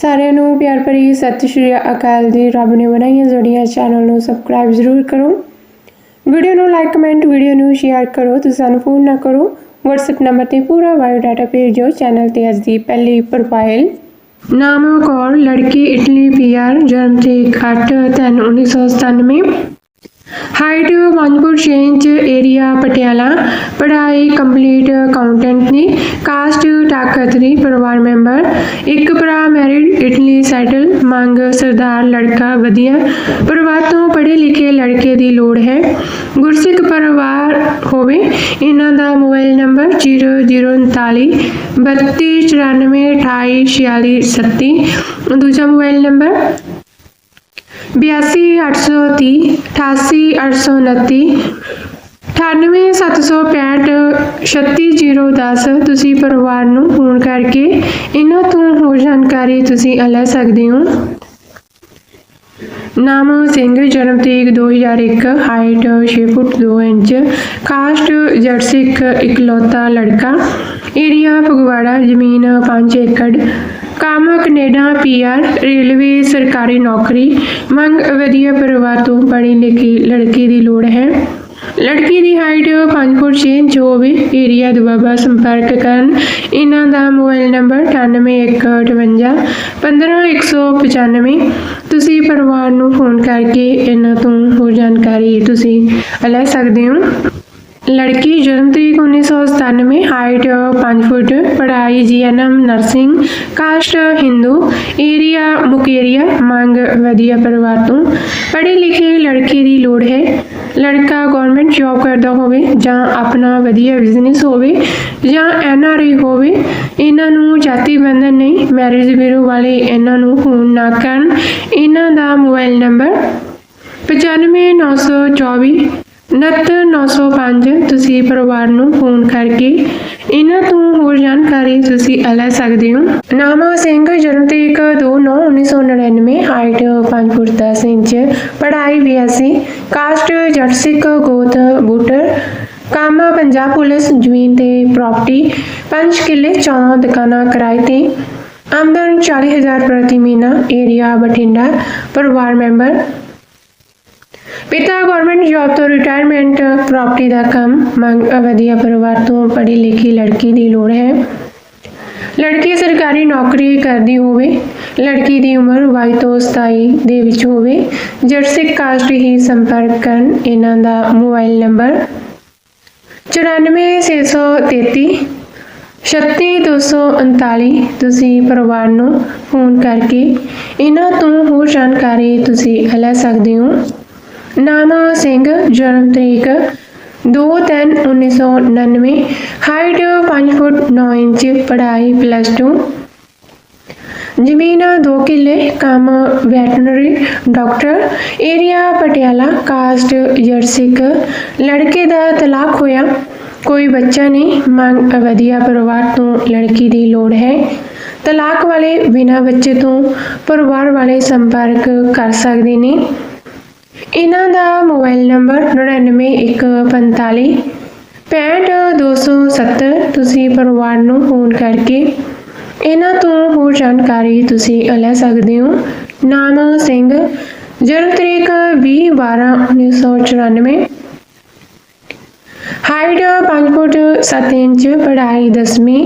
ਸਾਰਿਆਂ ਨੂੰ ਪਿਆਰ ਭਰੀ ਸਤਿ ਸ਼੍ਰੀ ਅਕਾਲ ਜੀ। ਰੱਬ ਨੇ ਬਣਾਈਆਂ ਜੋੜੀਆਂ ਚੈਨਲ ਨੂੰ ਸਬਸਕ੍ਰਾਈਬ ਜ਼ਰੂਰ ਕਰੋ। ਵੀਡੀਓ ਨੂੰ ਲਾਈਕ ਕਮੈਂਟ ਵੀਡੀਓ ਨੂੰ ਸ਼ੇਅਰ ਕਰੋ। ਤੇ ਸਾਨੂੰ ਫੋਨ ਨਾ ਕਰੋ। WhatsApp ਨੰਬਰ ਤੇ ਪੂਰਾ ਬਾਇਓ ਡਾਟਾ ਭੇਜੋ ਚੈਨਲ ਤੇ ਅੱਜ ਦੀ ਪਹਿਲੀ ਪ੍ਰੋਫਾਈਲ ਨਾਮ ਕੌਰ ਲੜਕੀ, ਇਟਲੀ ਪੀਆਰ ਜਨਮ ਤਰੀਕ 8 ਤਿੰਨ 1997 height 5 foot 6 inch area Patiala ਪੜ੍ਹਾਈ ਕੰਪਲੀਟ ਅਕਾਊਂਟੈਂਟ ਦੀ ਕਾਸਟ ਟਾਕਤਰੀ ਪਰਿਵਾਰ ਮੈਂਬਰ ਇੱਕ ਭਰਾ ਮੈਰਿਡ ਇਟਲੀ ਸੈਟਲ ਮੰਗ ਸਰਦਾਰ ਲੜਕਾ ਵਧੀਆ ਪਰਿਵਾਰ ਤੋਂ ਪੜ੍ਹੇ ਲਿਖੇ ਲੜਕੇ ਦੀ ਲੋੜ ਹੈ ਗੁਰਸਿੱਖ ਪਰਿਵਾਰ ਹੋਵੇ ਇਹਨਾਂ ਦਾ ਮੋਬਾਈਲ ਨੰਬਰ 0039 3294 2846 ਦੂਜਾ ਮੋਬਾਈਲ ਨੰਬਰ ਬਿਆਸੀ ਅੱਠ ਸੌ ਤੀਹ, ਅਠਾਸੀ ਅੱਠ ਸੌ ਉਨੱਤੀ, ਅਠਾਨਵੇਂ ਸੱਤ ਸੌ ਪੈਂਹਠ, ਛੱਤੀ ਜੀਰੋ ਦਸ ਤੁਸੀਂ ਪਰਿਵਾਰ ਨੂੰ ਫੋਨ ਕਰਕੇ ਇਹਨਾਂ ਤੋਂ ਹੋਰ ਜਾਣਕਾਰੀ ਤੁਸੀਂ ਲੈ ਸਕਦੇ ਹੋ। ਨਾਮ ਸਿੰਘ, ਜਨਮ ਤਰੀਕ 2001 ਹਾਈਟ 6 ਫੁੱਟ 2 ਇੰਚ, ਕਾਸਟ ਜੱਟ ਸਿੱਖ, ਇਕਲੌਤਾ ਲੜਕਾ, ਏਰੀਆ ਫਗਵਾੜਾ, ਜ਼ਮੀਨ 5 ਏਕੜ। ਕੰਮ ਕੈਨੇਡਾ ਪੀਆਰ ਰੇਲਵੇ, ਸਰਕਾਰੀ ਨੌਕਰੀ। ਮੰਗ ਵਧੀਆ ਪਰਿਵਾਰ ਤੋਂ ਪੜ੍ਹੀ ਲਿਖੀ ਲੜਕੀ ਦੀ ਲੋੜ ਹੈ। ਲੜਕੀ ਦੀ ਹਾਈਟ 5 ਫੁੱਟ 6 ਇੰਚ ਹੋਵੇ ਏਰੀਆ ਦੁਆਬਾ ਸੰਪਰਕ ਕਰਨ। ਇਹਨਾਂ ਦਾ ਮੋਬਾਈਲ ਨੰਬਰ 9815 15195 ਤੁਸੀਂ ਪਰਿਵਾਰ ਨੂੰ ਫੋਨ ਕਰਕੇ ਇਹਨਾਂ ਤੋਂ ਹੋਰ ਜਾਣਕਾਰੀ ਤੁਸੀਂ ਲੈ ਸਕਦੇ ਹੋ। ਲੜਕੀ ਜਨਮ ਤਰੀਕ 1997 ਹਾਈਟ 5 ਫੁੱਟ ਪੜ੍ਹਾਈ nursing caste Hindu area Mukerian ਮੰਗ ਵਧੀਆ ਪਰਿਵਾਰ ਤੋਂ। ਪੜ੍ਹੇ ਲਿਖੇ ਲੜਕੇ ਦੀ ਲੋੜ ਹੈ। ਲੜਕਾ ਗਵਰਨਮੈਂਟ ਜੌਬ ਕਰਦਾ ਹੋਵੇ ਜਾਂ ਆਪਣਾ ਵਧੀਆ ਬਿਜ਼ਨਸ ਹੋਵੇ ਜਾਂ ਐਨਆਰਆਈ ਹੋਵੇ, ਇਹਨਾਂ ਨੂੰ ਜਾਤੀ ਬੰਧਨ ਨਹੀਂ ਮੈਰਿਜ ਬਿਊਰੋ ਵਾਲੇ ਇਹਨਾਂ ਨੂੰ ਫੋਨ ਨਾ ਕਰਨ। ਇਹਨਾਂ ਦਾ ਮੋਬਾਈਲ ਨੰਬਰ 95924 99905 ਤੁਸੀਂ ਪਰਿਵਾਰ ਨੂੰ ਫੋਨ ਕਰਕੇ ਇਹਨਾਂ ਤੋਂ ਹੋਰ ਜਾਣਕਾਰੀ ਤੁਸੀਂ ਲੈ ਸਕਦੇ ਹੋ। ਨਾਮ ਸਿੰਘ ਜਨਮ ਤਰੀਕ 2/9/1999 ਹਾਈਟ 5 ਫੁੱਟ 10 ਇੰਚ, ਪੜ੍ਹਾਈ ਬੀਐਸਸੀ ਕਾਸਟ ਜੱਟ ਸਿੱਖ ਗੋਤ ਬੂਟਰ, ਕੰਮ ਪੰਜਾਬ ਪੁਲਿਸ ਜ਼ਮੀਨ ਤੇ ਪ੍ਰਾਪਰਟੀ 5 ਕਿੱਲੇ 14 ਦੁਕਾਨਾਂ ਕਿਰਾਏ ਤੇ, ਆਮਦਨ 40000 ਪ੍ਰਤੀ ਮਹੀਨਾ ਏਰੀਆ ਬਠਿੰਡਾ, ਪਰਿਵਾਰ ਮੈਂਬਰ ਪਿਤਾ ਗਵਰਨਮੈਂਟ ਜੌਬ ਤੋਂ ਰਿਟਾਇਰਮੈਂਟ ਪ੍ਰਾਪਰਟੀ ਦਾ ਕੰਮ ਮੰਗ ਵਧੀਆ ਪਰਿਵਾਰ ਤੋਂ ਪੜ੍ਹੀ ਲਿਖੀ ਲੜਕੀ ਦੀ ਲੋੜ ਹੈ। ਲੜਕੀ ਸਰਕਾਰੀ ਨੌਕਰੀ ਕਰਦੀ ਹੋਵੇ, ਲੜਕੀ ਦੀ ਉਮਰ 22 ਤੋਂ 27 ਦੇ ਵਿੱਚ ਹੋਵੇ ਜਰਸਿਕ ਕਾਸਟ ਹੀ ਸੰਪਰਕ ਕਰਨ ਇਹਨਾਂ ਦਾ ਮੋਬਾਈਲ ਨੰਬਰ 94633 36239 ਤੁਸੀਂ ਪਰਿਵਾਰ ਨੂੰ ਫੋਨ ਕਰਕੇ ਇਹਨਾਂ ਤੋਂ ਹੋਰ ਜਾਣਕਾਰੀ ਤੁਸੀਂ ਲੈ ਸਕਦੇ ਹੋ। ਨਾਮ ਸਿੰਘ, ਜਨਮ ਤਰੀਕ 2/3/1999 ਹਾਈਟ 5 ਫੁੱਟ 9 ਇੰਚ, ਪੜ੍ਹਾਈ ਪਲੱਸ 2 ਜ਼ਮੀਨ 2 ਕਿੱਲੇ, ਕੰਮ veterinary doctor area Patiala caste ਜਰਸਿਕ ਲੜਕੇ ਦਾ ਤਲਾਕ ਹੋਇਆ। ਕੋਈ ਬੱਚਾ ਨਹੀਂ, ਮੰਗ ਵਧੀਆ ਪਰਿਵਾਰ ਤੋਂ ਲੜਕੀ ਦੀ ਲੋੜ ਹੈ। ਤਲਾਕ ਵਾਲੇ ਬਿਨਾਂ ਬੱਚੇ ਤੋਂ ਪਰਿਵਾਰ ਵਾਲੇ ਸੰਪਰਕ ਕਰ ਸਕਦੇ ਨੇ। ਇਹਨਾਂ ਦਾ ਮੋਬਾਈਲ ਨੰਬਰ 99145 65270 ਤੁਸੀਂ ਪਰਿਵਾਰ ਨੂੰ ਫੋਨ ਕਰਕੇ ਇਹਨਾਂ ਤੋਂ ਹੋਰ ਜਾਣਕਾਰੀ ਤੁਸੀਂ ਲੈ ਸਕਦੇ ਹੋ। ਨਾਮ ਸਿੰਘ, ਜਨਮ ਤਰੀਕ 20/12/1994 ਹਾਈਟ 5 ਫੁੱਟ 7 ਇੰਚ, ਪੜ੍ਹਾਈ 10ਵੀਂ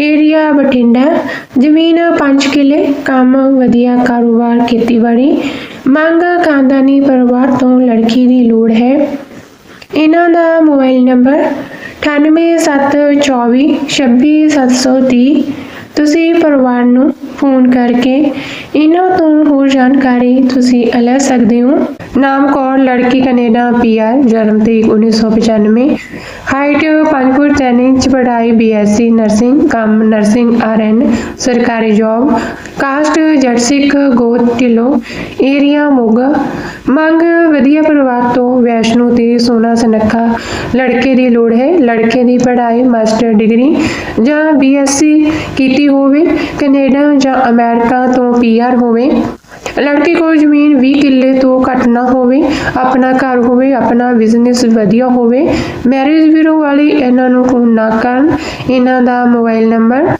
ਏਰੀਆ ਬਠਿੰਡਾ, ਜ਼ਮੀਨ 5 ਕਿੱਲੇ, ਕੰਮ ਵਧੀਆ, ਕਾਰੋਬਾਰ, ਖੇਤੀਬਾੜੀ ਮੰਗ ਖਾਨਦਾਨੀ ਪਰਿਵਾਰ ਤੋਂ ਲੜਕੀ ਦੀ ਲੋੜ ਹੈ। ਇਹਨਾਂ ਦਾ ਮੋਬਾਈਲ ਨੰਬਰ 9874 26730 ਤੁਸੀਂ ਪਰਿਵਾਰ ਨੂੰ ਫੋਨ ਕਰਕੇ ਇਹਨਾਂ ਤੋਂ ਹੋਰ ਜਾਣਕਾਰੀ ਤੁਸੀਂ ਲੈ ਸਕਦੇ ਹੋ ਨਾਮ ਕੌਰ ਲੜਕੀ ਕੈਨੇਡਾ ਪੀਆਰ ਜਨਮ ਤਰੀਕ 1995 ਹਾਈਟ 5 ਫੁੱਟ 10 ਇੰਚ ਪੜ੍ਹਾਈ ਬੀਐਸਸੀ ਨਰਸਿੰਗ ਕੰਮ ਨਰਸਿੰਗ ਆਰਐਨ ਸਰਕਾਰੀ ਜੌਬ ਕਾਸਟ ਜੱਟ ਸਿੱਖ ਗੋਤ ਢਿੱਲੋਂ ਏਰੀਆ ਮੋਗਾ ਮੰਗ ਵਧੀਆ ਪਰਿਵਾਰ ਤੋਂ ਵੈਸ਼ਨੂ ਤੇ ਸੋਨਾ ਸਨੱਖਾ ਲੜਕੇ ਦੀ ਲੋੜ ਹੈ ਲੜਕੇ ਦੀ ਪੜ੍ਹਾਈ ਮਾਸਟਰ ਡਿਗਰੀ ਜਾਂ ਬੀਐਸਸੀ ਕੀਤੀ ਹੋਵੇ ਕੈਨੇਡਾ ਜਾਂ ਅਮਰੀਕਾ ਤੋਂ ਪੀਆਰ ਹੋਵੇ। ਲੜਕੇ ਕੋਲ ਜ਼ਮੀਨ 20 ਕਿੱਲੇ ਤੋਂ ਘੱਟ ਨਾ ਹੋਵੇ। ਆਪਣਾ ਘਰ ਹੋਵੇ, ਆਪਣਾ ਬਿਜ਼ਨਸ ਵਧੀਆ ਹੋਵੇ। ਮੈਰਿਜ ਬਿਊਰੋ ਵਾਲੀ ਇਹਨਾਂ ਨੂੰ ਫੋਨ ਨਾ ਕਰਨ। ਇਹਨਾਂ ਦਾ ਮੋਬਾਈਲ ਨੰਬਰ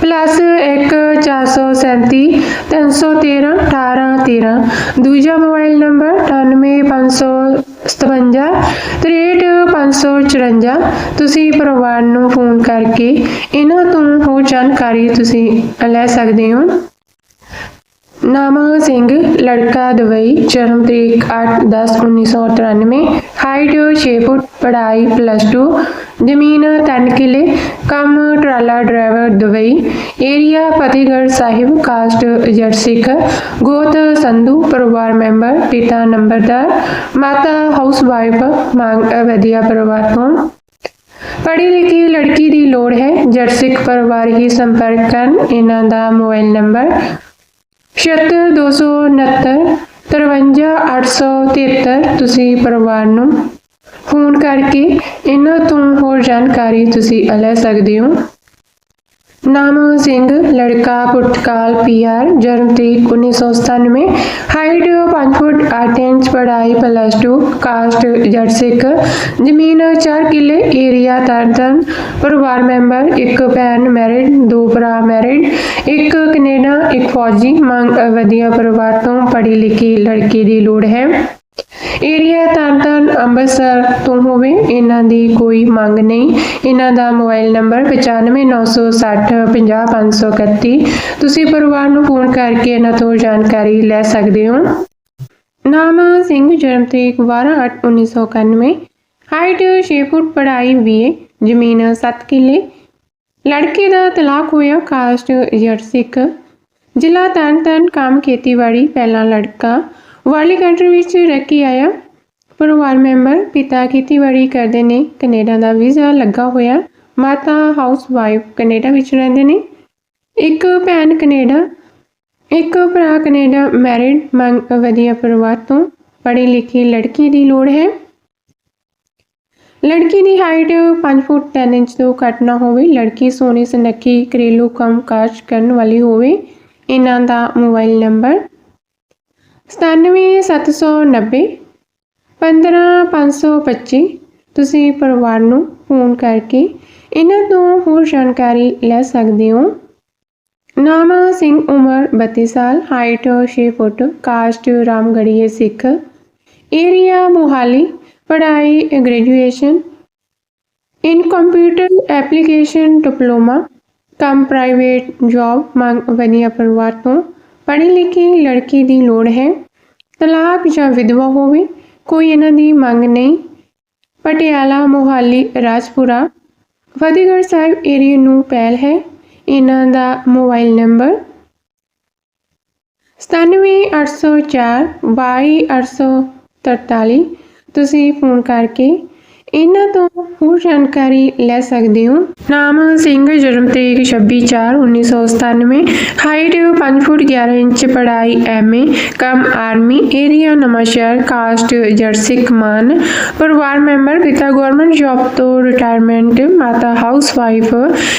ਪਲੱਸ 1 437 313 18 13 ਦੂਜਾ ਮੋਬਾਈਲ ਨੰਬਰ 98557 63554 ਤੁਸੀਂ ਪਰਿਵਾਰ ਨੂੰ ਫੋਨ ਕਰਕੇ ਇਹਨਾਂ ਤੋਂ ਹੋਰ ਜਾਣਕਾਰੀ ਤੁਸੀਂ ਲੈ ਸਕਦੇ ਹੋ। ਨਾਮਾ ਸਿੰਘ, ਲੜਕਾ ਦੁਬਈ, ਜਨਮ ਤਰੀਕ 8/10/1993 ਹਾਈਟ 6 ਫੁੱਟ ਪੜਾਈ ਪਲੱਸ 2 ਜ਼ਮੀਨ 3 ਕਿੱਲੇ, ਕੰਮ ਟਰਾਲਾ driver Dubai area Fatehgarh Sahib caste Jatt Sikh, ਗੋਤ ਸੰਧੂ, ਪਰਿਵਾਰ ਮੈਂਬਰ, ਪਿਤਾ ਨੰਬਰਦਾਰ, ਮਾਤਾ ਹਾਊਸ ਵਾਈਫ ਮੰਗ ਵਧੀਆ ਪਰਿਵਾਰ ਤੋਂ ਪੜ੍ਹੀ ਲਿਖੀ ਲੜਕੀ ਦੀ ਲੋੜ ਹੈ, ਜੱਟ ਪਰਿਵਾਰ ਹੀ ਸੰਪਰਕ ਕਰਨ, ਇਹਨਾਂ ਦਾ ਮੋਬਾਈਲ ਨੰਬਰ 7269 53873 ਤੁਸੀਂ ਪਰਿਵਾਰ ਨੂੰ ਫੋਨ ਕਰਕੇ ਇਹਨਾਂ ਤੋਂ ਹੋਰ ਜਾਣਕਾਰੀ ਤੁਸੀਂ ਲੈ ਸਕਦੇ ਹੋ। ਨਾਮ ਸਿੰਘ ਲੜਕਾ ਪੁਰਤਗਾਲ ਪੀਆਰ ਜਨਮ ਤਰੀਕ 1997 ਹਾਈਟ 5 ਫੁੱਟ 8 ਇੰਚ ਪੜ੍ਹਾਈ ਪਲੱਸ 2 ਕਾਸਟ ਜੱਟ ਸਿੱਖ ਜ਼ਮੀਨ 4 ਕਿੱਲੇ ਏਰੀਆ ਤਰਨਤਨ ਪਰਿਵਾਰ ਮੈਂਬਰ ਇੱਕ ਭੈਣ ਮੈਰਿਡ ਦੋ ਭਰਾ ਮੈਰਿਡ ਇੱਕ ਕੈਨੇਡਾ ਇੱਕ ਫੌਜੀ ਮੰਗ ਵਧੀਆ ਪਰਿਵਾਰ ਤੋਂ ਪੜ੍ਹੀ ਲਿਖੀ ਲੜਕੀ ਦੀ ਲੋੜ ਹੈ ਏਰੀਆ ਤਰਨਤਾਰਨ ਅੰਮ੍ਰਿਤਸਰ ਤੋਂ ਹੋਵੇ, ਇਹਨਾਂ ਦੀ ਕੋਈ ਮੰਗ ਨਹੀਂ। ਇਹਨਾਂ ਦਾ ਮੋਬਾਈਲ ਨੰਬਰ 9596 50531 ਤੁਸੀਂ ਪਰਿਵਾਰ ਨੂੰ ਫੋਨ ਕਰਕੇ ਇਹਨਾਂ ਤੋਂ ਜਾਣਕਾਰੀ ਲੈ ਸਕਦੇ ਹੋ। ਨਾਮ ਸਿੰਘ, ਜਨਮ ਤਰੀਕ 12/8/1991 ਹਾਈਟ 6 ਫੁੱਟ, ਪੜ੍ਹਾਈ BA ਜ਼ਮੀਨ 7 ਕਿੱਲੇ। ਲੜਕੇ ਦਾ ਤਲਾਕ ਹੋਇਆ ਕਾਸਟ ਜੱਟ ਸਿੱਖ। ਜ਼ਿਲ੍ਹਾ ਤਰਨਤਾਰਨ ਕੰਮ ਖੇਤੀਬਾੜੀ, ਪਹਿਲਾ ਲੜਕਾ। ਵਾਲੀ ਕੰਟਰੀ ਵਿੱਚ ਰਹਿ ਕੇ ਆਇਆ। ਪਰਿਵਾਰ ਮੈਂਬਰ ਪਿਤਾ ਖੇਤੀਬਾੜੀ ਕਰਦੇ ਨੇ। ਕੈਨੇਡਾ ਦਾ ਵੀਜ਼ਾ ਲੱਗਾ ਹੋਇਆ। ਮਾਤਾ ਹਾਊਸ ਵਾਈਫ ਕੈਨੇਡਾ ਵਿੱਚ ਰਹਿੰਦੇ ਨੇ। ਇੱਕ ਭੈਣ ਕੈਨੇਡਾ, ਇੱਕ ਭਰਾ ਕੈਨੇਡਾ ਮੈਰਿਡ ਮੰਗ ਵਧੀਆ ਪਰਿਵਾਰ ਤੋਂ। ਪੜ੍ਹੀ ਲਿਖੀ ਲੜਕੀ ਦੀ ਲੋੜ ਹੈ। ਲੜਕੀ ਦੀ ਹਾਈਟ 5 ਫੁੱਟ 10 ਇੰਚ ਤੋਂ ਘੱਟ ਨਾ ਹੋਵੇ। ਲੜਕੀ ਸੋਹਣੀ ਸੁਨੱਖੀ ਘਰੇਲੂ ਕੰਮ ਕਾਜ ਕਰਨ ਵਾਲੀ ਹੋਵੇ। ਇਹਨਾਂ ਦਾ ਮੋਬਾਈਲ ਨੰਬਰ 97790 15525 ਤੁਸੀਂ ਪਰਿਵਾਰ ਨੂੰ ਫੋਨ ਕਰਕੇ ਇਹਨਾਂ ਤੋਂ ਹੋਰ ਜਾਣਕਾਰੀ ਲੈ ਸਕਦੇ ਹੋ। ਨਾਮ ਸਿੰਘ ਉਮਰ 32 ਸਾਲ, height 6 foot, caste ਰਾਮਗੜੀਏ Sikh, area Mohali, ਪੜ੍ਹਾਈ, graduation, in computer application diploma, ਕੰਮ ਪ੍ਰਾਈਵੇਟ ਜੌਬ, ਮੰਗ ਵਧੀਆ ਪਰਿਵਾਰ ਤੋਂ ਪੜ੍ਹੀ ਲਿਖੀ ਲੜਕੀ ਦੀ ਲੋੜ ਹੈ। ਤਲਾਕ ਜਾਂ ਵਿਧਵਾ ਹੋਵੇ, ਕੋਈ ਇਹਨਾਂ ਦੀ ਮੰਗ ਨਹੀਂ। ਪਟਿਆਲਾ, ਮੋਹਾਲੀ, ਰਾਜਪੁਰਾ, ਫਤਿਹਗੜ੍ਹ ਸਾਹਿਬ ਏਰੀਆ ਨੂੰ ਪਹਿਲ ਹੈ। ਇਹਨਾਂ ਦਾ ਮੋਬਾਈਲ ਨੰਬਰ 97804 22843 ਤੁਸੀਂ ਫੋਨ ਕਰਕੇ ਇਹਨਾਂ ਤੋਂ ਹੋਰ ਜਾਣਕਾਰੀ ਲੈ ਸਕਦੇ ਹੋ। ਨਾਮ ਸਿੰਘ, ਜਨਮ ਤਰੀਕ 26/4/1997 ਹਾਈਟ 5 ਫੁੱਟ 11 ਇੰਚ, ਪੜ੍ਹਾਈ ਐਮਏ ਕਮ army area Nawanshahr caste Jatt ਸਿੱਖ ਮਾਨ ਪਰਿਵਾਰ ਮੈਂਬਰ, ਪਿਤਾ ਗਵਰਨਮੈਂਟ ਜੌਬ ਤੋਂ ਰਿਟਾਇਰਮੈਂਟ ਮਾਤਾ ਹਾਊਸ ਵਾਈਫ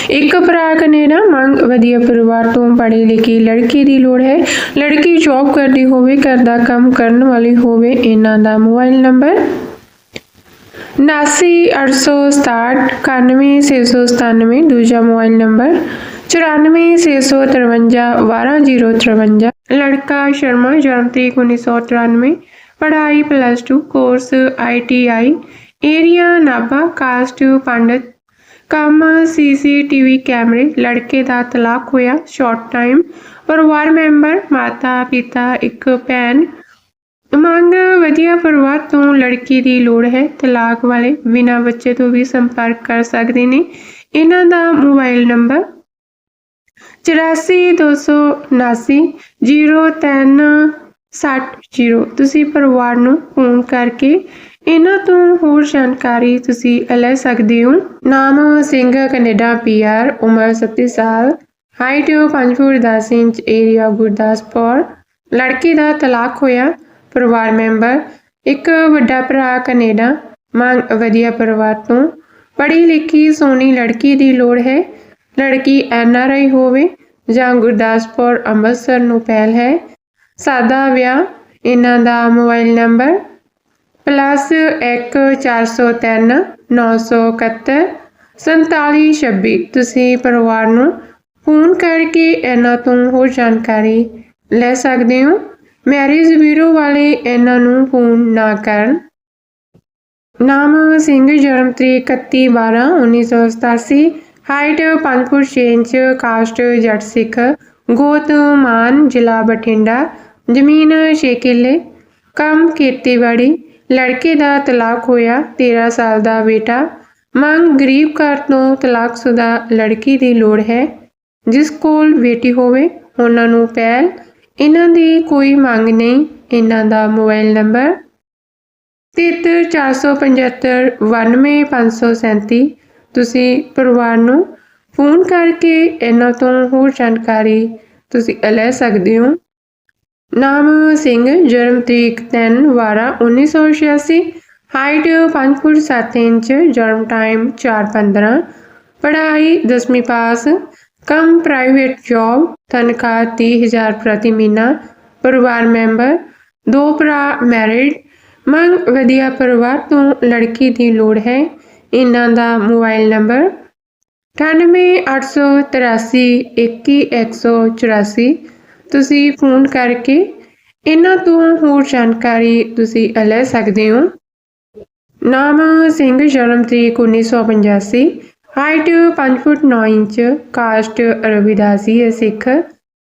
ਇੱਕ ਭਰਾ ਕੈਨੇਡਾ, ਮੰਗ ਵਧੀਆ ਪਰਿਵਾਰ ਤੋਂ ਪੜ੍ਹੀ ਲਿਖੀ ਲੜਕੀ ਦੀ ਲੋੜ ਹੈ। ਲੜਕੀ ਜੌਬ ਕਰਦੀ ਹੋਵੇ, ਘਰ ਦਾ ਕੰਮ ਕਰਨ ਵਾਲੀ ਹੋਵੇ, ਇਹਨਾਂ ਦਾ ਮੋਬਾਈਲ ਨੰਬਰ 798667 ਦੂਜਾ ਮੋਬਾਈਲ ਨੰਬਰ 9465512053 ਲੜਕਾ ਸ਼ਰਮਾ ਜਨਮ ਤਰੀਕ 1993 ਪੜ੍ਹਾਈ plus 2 course ITI area Nabha caste Pandit ਕੰਮ ਸੀਸੀਟੀਵੀ ਕੈਮਰੇ ਲੜਕੇ ਦਾ ਤਲਾਕ ਹੋਇਆ ਸ਼ਾਰਟ ਟਾਈਮ ਪਰਿਵਾਰ ਮੈਂਬਰ ਮਾਤਾ ਪਿਤਾ ਇੱਕ ਭੈਣ ਮੰਗ ਵਧੀਆ ਪਰਿਵਾਰ ਤੋਂ ਲੜਕੀ ਦੀ ਲੋੜ ਹੈ। ਤਲਾਕ ਵਾਲੇ ਬਿਨਾਂ ਬੱਚੇ ਤੋਂ ਵੀ ਸੰਪਰਕ ਕਰ ਸਕਦੇ ਨੇ। ਇਹਨਾਂ ਦਾ ਮੋਬਾਈਲ ਨੰਬਰ 8427903660 ਤੁਸੀਂ ਪਰਿਵਾਰ ਨੂੰ ਫੋਨ ਕਰਕੇ ਇਹਨਾਂ ਤੋਂ ਹੋਰ ਜਾਣਕਾਰੀ ਤੁਸੀਂ ਲੈ ਸਕਦੇ ਹੋ। ਨਾਮ ਸਿੰਘ, ਕੈਨੇਡਾ ਪੀਆਰ ਉਮਰ 37 ਸਾਲ, height 5 foot 10 inch, area Gurdaspur. ਲੜਕੀ ਦਾ ਤਲਾਕ ਹੋਇਆ ਪਰਿਵਾਰ ਮੈਂਬਰ, ਇੱਕ ਵੱਡਾ ਭਰਾ ਕੈਨੇਡਾ, ਮੰਗ ਵਧੀਆ ਪਰਿਵਾਰ ਤੋਂ। ਪੜ੍ਹੀ ਲਿਖੀ ਸੋਹਣੀ ਲੜਕੀ ਦੀ ਲੋੜ ਹੈ। ਲੜਕੀ ਐਨ ਆਰ ਆਈ ਹੋਵੇ ਜਾਂ ਗੁਰਦਾਸਪੁਰ ਅੰਮ੍ਰਿਤਸਰ ਨੂੰ ਪਹਿਲ ਹੈ। ਸਾਦਾ ਵਿਆਹ, ਇਹਨਾਂ ਦਾ ਮੋਬਾਈਲ ਨੰਬਰ ਪਲੱਸ 1 403 971 4726 ਤੁਸੀਂ ਪਰਿਵਾਰ ਨੂੰ ਫੋਨ ਕਰਕੇ ਇਹਨਾਂ ਤੋਂ ਹੋਰ ਜਾਣਕਾਰੀ ਲੈ ਸਕਦੇ ਹੋ। ਮੈਰਿਜ ਬਿਊਰੋ ਵਾਲੇ ਇਹਨਾਂ ਨੂੰ ਫੋਨ ਨਾ ਕਰਨ। ਨਾਮ ਸਿੰਘ, ਜਨਮ ਤਰੀਕ 31 12 1987 height 5 foot 6 inch, caste Jatt Sikh. ਗੋਤ ਮਾਨ, ਜ਼ਿਲ੍ਹਾ ਬਠਿੰਡਾ। ਜ਼ਮੀਨ 6 ਕਿੱਲੇ। ਕੰਮ ਖੇਤੀਬਾੜੀ। ਲੜਕੇ ਦਾ ਤਲਾਕ ਹੋਇਆ 13 ਸਾਲ ਦਾ ਬੇਟਾ। ਮੰਗ ਗਰੀਬ ਘਰ ਤੋਂ ਤਲਾਕਸ਼ੁਦਾ ਲੜਕੀ ਦੀ ਲੋੜ ਹੈ। ਜਿਸ ਕੋਲ ਬੇਟੀ ਹੋਵੇ, ਉਹਨਾਂ ਨੂੰ ਪਹਿਲ ਇਹਨਾਂ ਦੀ ਕੋਈ ਮੰਗ ਨਹੀਂ, ਇਹਨਾਂ ਦਾ ਮੋਬਾਈਲ ਨੰਬਰ 7345791537 ਤੁਸੀਂ ਪਰਿਵਾਰ ਨੂੰ ਫੋਨ ਕਰਕੇ ਇਹਨਾਂ ਤੋਂ ਹੋਰ ਜਾਣਕਾਰੀ ਤੁਸੀਂ ਲੈ ਸਕਦੇ ਹੋ। ਨਾਮ ਸਿੰਘ, ਜਨਮ ਤਰੀਕ 3 12 1986 ਹਾਈਟ 5 ਫੁੱਟ 7 ਇੰਚ, ਜਨਮ ਟਾਈਮ 4:15 ਪੜ੍ਹਾਈ 10ਵੀਂ ਪਾਸ। ਕੰਮ ਪ੍ਰਾਈਵੇਟ ਜੌਬ ਤਨਖਾਹ 30000 ਪ੍ਰਤੀ ਮਹੀਨਾ ਪਰਿਵਾਰ ਮੈਂਬਰ ਦੋ ਭਰਾ ਮੈਰਿਡ ਮੰਗ ਵਧੀਆ ਪਰਿਵਾਰ ਤੋਂ ਲੜਕੀ ਦੀ ਲੋੜ ਹੈ ਇਹਨਾਂ ਦਾ ਮੋਬਾਈਲ ਨੰਬਰ 9883311184 ਤੁਸੀਂ ਫੋਨ ਕਰਕੇ ਇਹਨਾਂ ਤੋਂ ਹੋਰ ਜਾਣਕਾਰੀ ਤੁਸੀਂ ਲੈ ਸਕਦੇ ਹੋ ਨਾਮ ਸਿੰਘ ਜਨਮ ਤਰੀਕ 1985 ਹਾਈਟ 5 ਫੁੱਟ 9 ਇੰਚ ਕਾਸਟ ਰਵਿਦਾਸੀ ਹੈ ਸਿੱਖ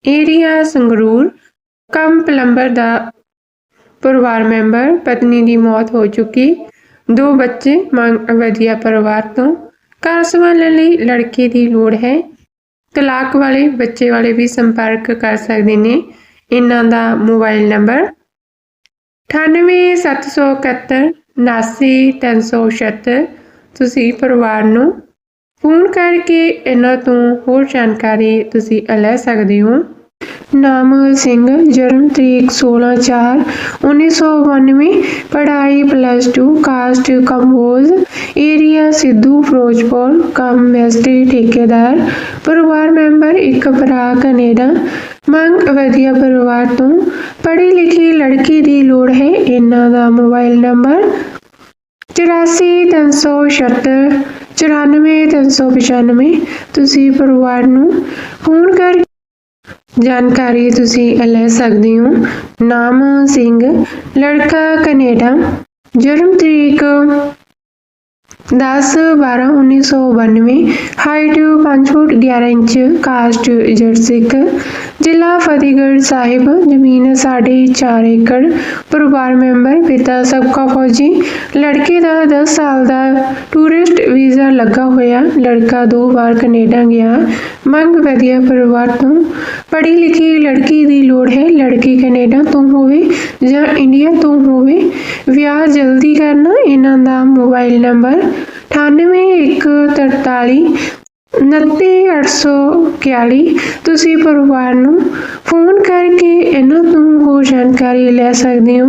ਏਰੀਆ ਸੰਗਰੂਰ। ਕੰਮ ਪਲੰਬਰ ਦਾ ਪਰਿਵਾਰ ਮੈਂਬਰ, ਪਤਨੀ ਦੀ ਮੌਤ ਹੋ ਚੁੱਕੀ। ਦੋ ਬੱਚੇ ਮੰਗ ਵਧੀਆ ਪਰਿਵਾਰ ਤੋਂ। ਘਰ ਸੰਭਾਲਣ ਲਈ ਲੜਕੇ ਦੀ ਲੋੜ ਹੈ। ਤਲਾਕ ਵਾਲੇ ਬੱਚੇ ਵਾਲੇ ਵੀ ਸੰਪਰਕ ਕਰ ਸਕਦੇ ਨੇ। ਇਹਨਾਂ ਦਾ ਮੋਬਾਈਲ ਨੰਬਰ 98771 79376 ਤੁਸੀਂ ਪਰਿਵਾਰ ਨੂੰ ਫੋਨ ਕਰਕੇ ਇਹਨਾਂ ਤੋਂ ਹੋਰ ਜਾਣਕਾਰੀ ਤੁਸੀਂ ਲੈ ਸਕਦੇ ਹੋ। ਨਾਮ ਸਿੰਘ, ਜਨਮ ਤਰੀਕ 16/4/1992 ਪੜ੍ਹਾਈ plus 2 caste Kamboj area Sidhu, Ferozepur, ਕੰਮ ਮੈਸਟਰੀ ਠੇਕੇਦਾਰ, ਪਰਿਵਾਰ ਮੈਂਬਰ ਇੱਕ ਭਰਾ ਕੈਨੇਡਾ। ਮੰਗ ਵਧੀਆ ਪਰਿਵਾਰ ਤੋਂ, ਪੜ੍ਹੀ ਲਿਖੀ ਲੜਕੀ ਦੀ ਲੋੜ ਹੈ, ਇਹਨਾਂ ਦਾ ਮੋਬਾਈਲ ਨੰਬਰ 84376 94395 ਤੁਸੀਂ ਪਰਿਵਾਰ ਨੂੰ ਫੋਨ ਕਰ ਜਾਣਕਾਰੀ ਤੁਸੀਂ ਲੈ ਸਕਦੇ ਹੋ। ਨਾਮ ਸਿੰਘ, ਲੜਕਾ ਕੈਨੇਡਾ, ਜਨਮ ਤਰੀਕ 10 12 1992 ਹਾਈਟ 5 ਫੁੱਟ 11 ਇੰਚ ਕਾਸਟ ਜੱਟ ਜ਼ਿਲ੍ਹਾ ਫਤਿਹਗੜ੍ਹ ਸਾਹਿਬ, ਜ਼ਮੀਨ ਸਾਢੇ 4 ਏਕੜ, ਪਰਿਵਾਰ ਮੈਂਬਰ, ਪਿਤਾ ਸਬਕਾ ਫੌਜੀ, ਲੜਕੇ ਦਾ 10 ਸਾਲ ਦਾ ਟੂਰਿਸਟ ਵੀਜ਼ਾ ਲੱਗਾ ਹੋਇਆ, ਲੜਕਾ ਦੋ ਵਾਰ ਕੈਨੇਡਾ ਗਿਆ, ਮੰਗ ਵਧੀਆ ਪਰਿਵਾਰ ਤੋਂ ਪੜ੍ਹੀ ਲਿਖੀ ਲੜਕੀ ਦੀ ਲੋੜ ਹੈ, ਲੜਕੀ ਕੈਨੇਡਾ ਤੋਂ ਹੋਵੇ ਜਾਂ ਇੰਡੀਆ ਤੋਂ ਹੋਵੇ, ਵਿਆਹ ਜਲਦੀ ਕਰਨਾ, ਇਹਨਾਂ ਦਾ ਮੋਬਾਈਲ ਨੰਬਰ 9843 99841 ਤੁਸੀਂ ਪਰਿਵਾਰ ਨੂੰ ਫੋਨ ਕਰਕੇ ਇਹਨਾਂ ਤੋਂ ਹੋਰ ਜਾਣਕਾਰੀ ਲੈ ਸਕਦੇ ਹੋ।